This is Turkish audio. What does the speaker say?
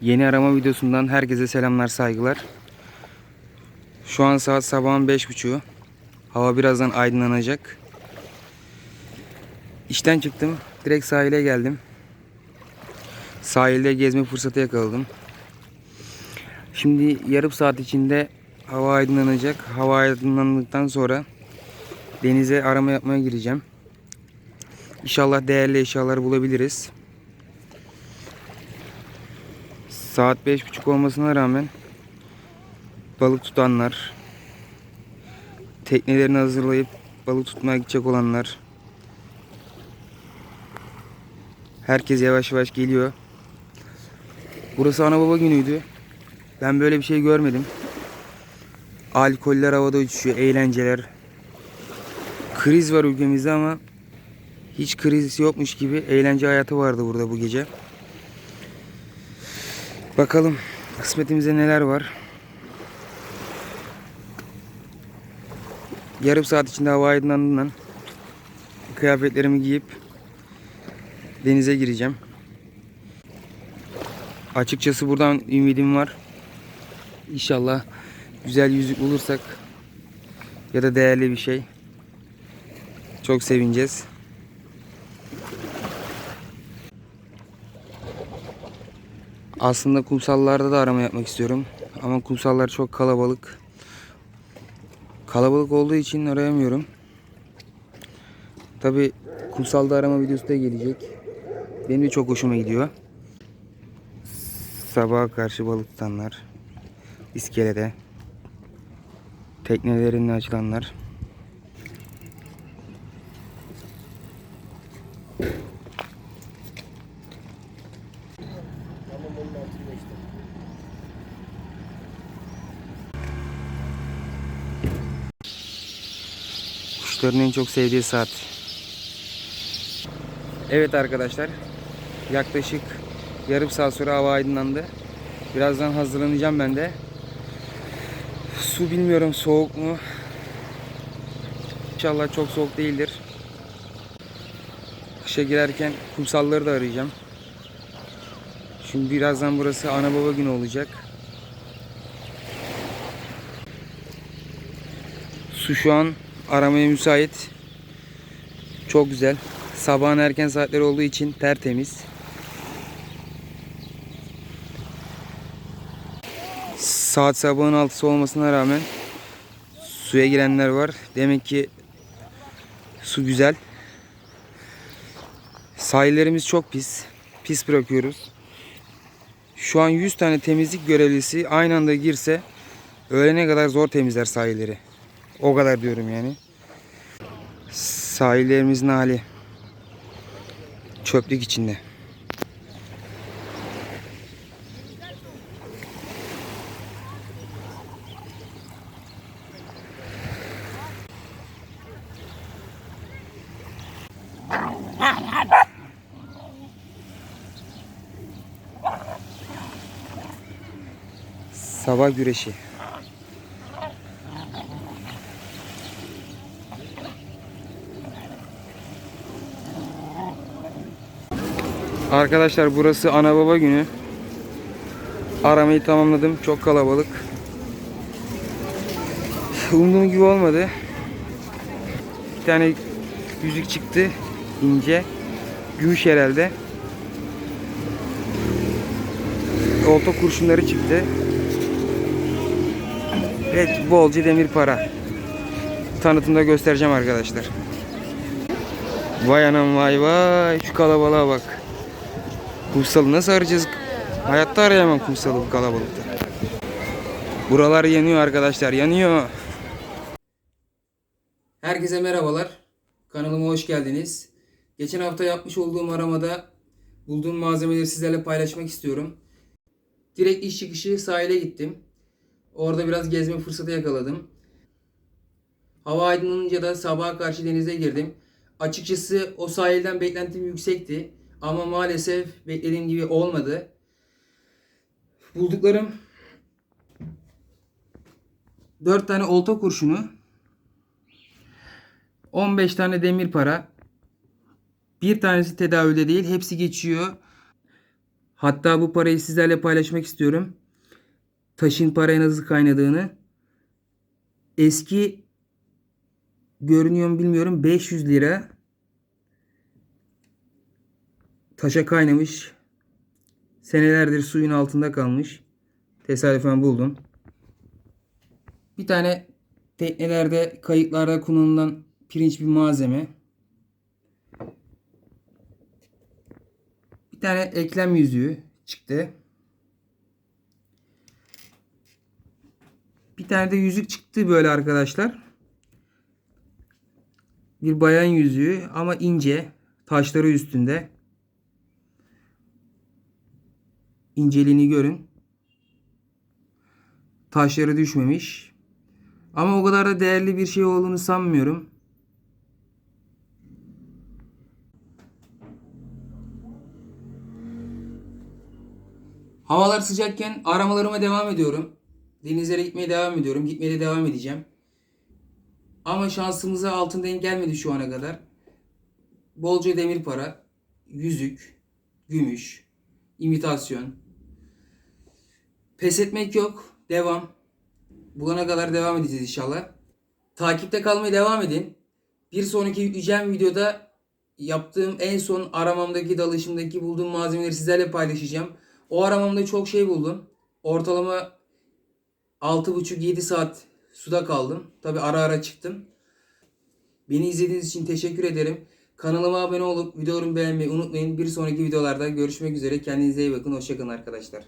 Yeni arama videosundan herkese selamlar saygılar. Şu an saat sabahın 5.30. Hava birazdan aydınlanacak. İşten çıktım. Direkt sahile geldim. Sahilde gezme fırsatı yakaladım. Şimdi yarım saat içinde hava aydınlanacak. Hava aydınlandıktan sonra denize arama yapmaya gireceğim. İnşallah değerli eşyalar bulabiliriz. Saat 5.30 olmasına rağmen balık tutanlar, teknelerini hazırlayıp balık tutmaya gidecek olanlar, herkes yavaş yavaş geliyor. Burası ana baba günüydü. Ben böyle bir şey görmedim. Alkoller havada uçuşuyor, eğlenceler. Kriz var ülkemizde ama hiç kriz yokmuş gibi eğlence hayatı vardı burada bu gece. Bakalım kısmetimizde neler var. Yarım saat içinde hava aydınlandığından kıyafetlerimi giyip denize gireceğim. Açıkçası buradan ümidim var. İnşallah güzel yüzük bulursak ya da değerli bir şey çok sevineceğiz. Aslında kumsallarda da arama yapmak istiyorum. Ama kumsallar çok kalabalık. Kalabalık olduğu için arayamıyorum. Tabi kumsalda arama videosu da gelecek. Benim de çok hoşuma gidiyor. Sabaha karşı balık tutanlar. iskelede. Teknelerinde açılanlar. Kuşların en çok sevdiği saat. Evet arkadaşlar. Yaklaşık yarım saat sonra hava aydınlandı. Birazdan hazırlanacağım ben de. Su bilmiyorum soğuk mu? İnşallah çok soğuk değildir. Kışa girerken kumsalları da arayacağım. Şimdi birazdan burası ana baba günü olacak. Su şu an aramaya müsait. Çok güzel. Sabahın erken saatleri olduğu için tertemiz. Saat sabahın altısı olmasına rağmen suya girenler var. Demek ki su güzel. Sahillerimiz çok pis. Pis bırakıyoruz. Şu an 100 tane temizlik görevlisi aynı anda girse öğlene kadar zor temizler sahilleri. O kadar diyorum yani. Sahillerimizin hali çöplük içinde. Sabah güreşi. Arkadaşlar burası ana baba günü. Aramayı tamamladım. Çok kalabalık. Umduğum gibi olmadı. Bir tane yüzük çıktı. ince. Gümüş herhalde. Olta kurşunları çıktı. Evet bolca demir para. Tanıtımda göstereceğim arkadaşlar. Vay anam vay vay şu kalabalığa bak. Kumsalı nasıl arayacağız? Hayatta arayamam kumsalı bu kalabalıkta. Buralar yanıyor arkadaşlar yanıyor. Herkese merhabalar. Kanalıma hoş geldiniz. Geçen hafta yapmış olduğum aramada bulduğum malzemeleri sizlerle paylaşmak istiyorum. Direkt iş çıkışı sahile gittim. Orada biraz gezme fırsatı yakaladım. Hava aydınlanınca da sabaha karşı denize girdim. Açıkçası o sahilden beklentim yüksekti. Ama maalesef beklediğim gibi olmadı. Bulduklarım 4 tane olta kurşunu, 15 tane demir para. Bir tanesi tedavülde değil, hepsi geçiyor. Hatta bu parayı sizlerle paylaşmak istiyorum. Taşın paraya nasıl kaynadığını. Eski görünüyor mu bilmiyorum 500 lira taşa kaynamış. Senelerdir suyun altında kalmış. Tesadüfen buldum. Bir tane teknelerde, kayıklarda kullanılan pirinç bir malzeme. Bir tane eklem yüzüğü çıktı. Bir tane yüzük çıktı böyle arkadaşlar. Bir bayan yüzüğü ama ince. Taşları üstünde. İnceliğini görün. Taşları düşmemiş. Ama o kadar da değerli bir şey olduğunu sanmıyorum. Havalar sıcakken aramalarıma devam ediyorum. Denizlere gitmeye devam ediyorum. Gitmeye de devam edeceğim. Ama şansımıza altın denk gelmedi şu ana kadar. Bolca demir para, yüzük, gümüş, imitasyon. Pes etmek yok. Devam. Bulana kadar devam edeceğiz inşallah. Takipte kalmaya devam edin. Bir sonraki yükleyeceğim videoda yaptığım en son aramamdaki dalışımdaki bulduğum malzemeleri sizlerle paylaşacağım. O aramamda çok şey buldum. Ortalama 6,5-7 saat suda kaldım. Tabi ara ara çıktım. Beni izlediğiniz için teşekkür ederim. Kanalıma abone olup videolarımı beğenmeyi unutmayın. Bir sonraki videolarda görüşmek üzere. Kendinize iyi bakın. Hoşçakalın arkadaşlar.